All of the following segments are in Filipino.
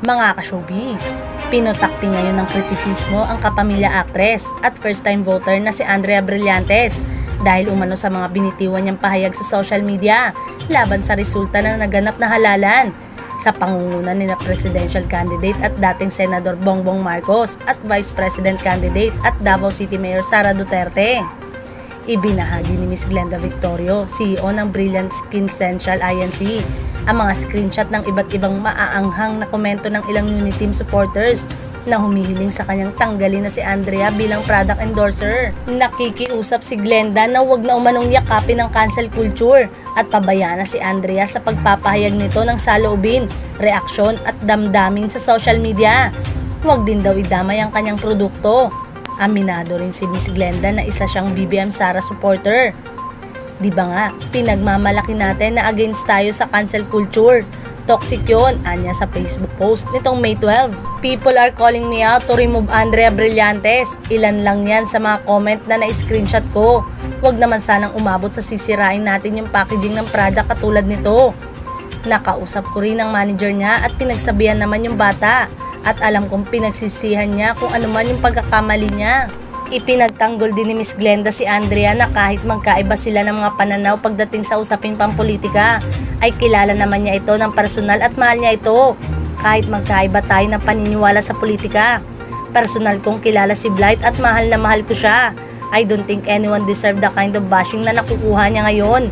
Mga ka-showbiz, pinutakti ngayon ng kritisismo ang kapamilya actress at first-time voter na si Andrea Brillantes dahil umano sa mga binitiwan niyang pahayag sa social media laban sa resulta ng naganap na halalan sa pangunguna ni na presidential candidate at dating Senador Bongbong Marcos at Vice President candidate at Davao City Mayor Sara Duterte. Ibinahagi ni Miss Glenda Victorio, CEO ng Brilliant Skin Essential INC, ang mga screenshot ng iba't ibang maaanghang na komento ng ilang Uniteam supporters na humihiling sa kanyang tanggalin na si Andrea bilang product endorser. Nakikiusap si Glenda na huwag na umanong yakapin ng cancel culture at pabayaan na si Andrea sa pagpapahayag nito ng saloobin, reaksyon at damdamin sa social media. Huwag din daw idamay ang kanyang produkto. Aminado rin si Miss Glenda na isa siyang BBM Sara supporter. Di ba nga, pinagmamalaki natin na against tayo sa cancel culture. Toxic yun, anya sa Facebook post nitong May 12. People are calling me out to remove Andrea Brillantes. Ilan lang yan sa mga comment na na-screenshot ko. Huwag naman sanang umabot sa sisirain natin yung packaging ng product katulad nito. Nakausap ko rin ang manager niya at pinagsabihan naman yung bata. At alam kong pinagsisihan niya kung ano man yung pagkakamali niya. Ipinagtanggol din ni Miss Glenda si Andrea na kahit magkaiba sila ng mga pananaw pagdating sa usaping pampolitika, ay kilala naman niya ito ng personal at mahal niya ito. Kahit magkaiba tayo ng paniniwala sa politika. Personal kong kilala si Blight at mahal na mahal ko siya. I don't think anyone deserve the kind of bashing na nakukuha niya ngayon.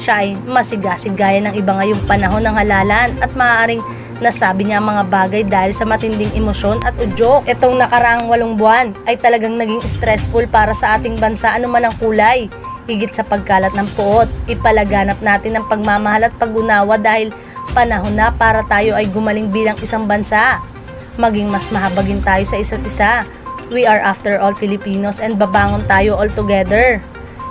Siya ay masigasig gaya ng iba ngayong panahon ng halalan at maaaring nasabi niya ang mga bagay dahil sa matinding emosyon at udyok. Itong nakaraang walong buwan ay talagang naging stressful para sa ating bansa anuman ang kulay. Higit sa pagkalat ng puot, ipalaganap natin ang pagmamahal at pag-unawa dahil panahon na para tayo ay gumaling bilang isang bansa. Maging mas mahabagin tayo sa isa't isa. We are after all Filipinos and babangon tayo all together.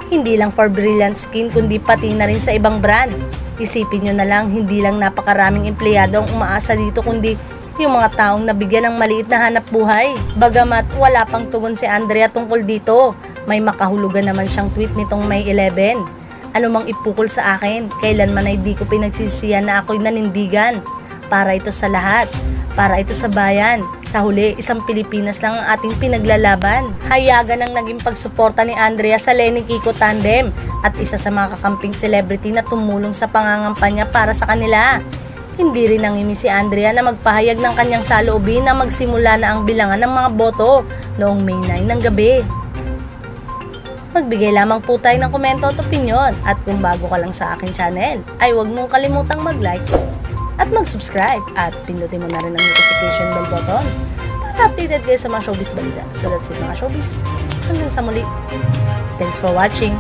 Hindi lang for brilliant skin kundi pati na rin sa ibang brand. Isipin nyo na lang, hindi lang napakaraming empleyado ang umaasa dito kundi yung mga taong nabigyan ng maliit na hanap buhay. Bagamat wala pang tugon si Andrea tungkol dito, may makahulugan naman siyang tweet nitong May 11. Ano mang ipukol sa akin, kailanman ay di ko pinagsisiyan na ako'y nanindigan. Para ito sa lahat. Para ito sa bayan. Sa huli, isang Pilipinas lang ang ating pinaglalaban. Hayagan ang naging pagsuporta ni Andrea sa Lenny Kiko Tandem at isa sa mga kakamping celebrity na tumulong sa pangangampanya para sa kanila. Hindi rin nangimi si Andrea na magpahayag ng kanyang saloobin na magsimula na ang bilangan ng mga boto noong May 9 ng gabi. Magbigay lamang po tayo ng komento at opinion at kung bago ka lang sa akin channel ay huwag mong kalimutang mag-like at mag-subscribe at pindutin mo na rin ang notification bell button para updated kayo sa mga showbiz balita. So that's it mga showbiz. Hanggang sa muli. Thanks for watching.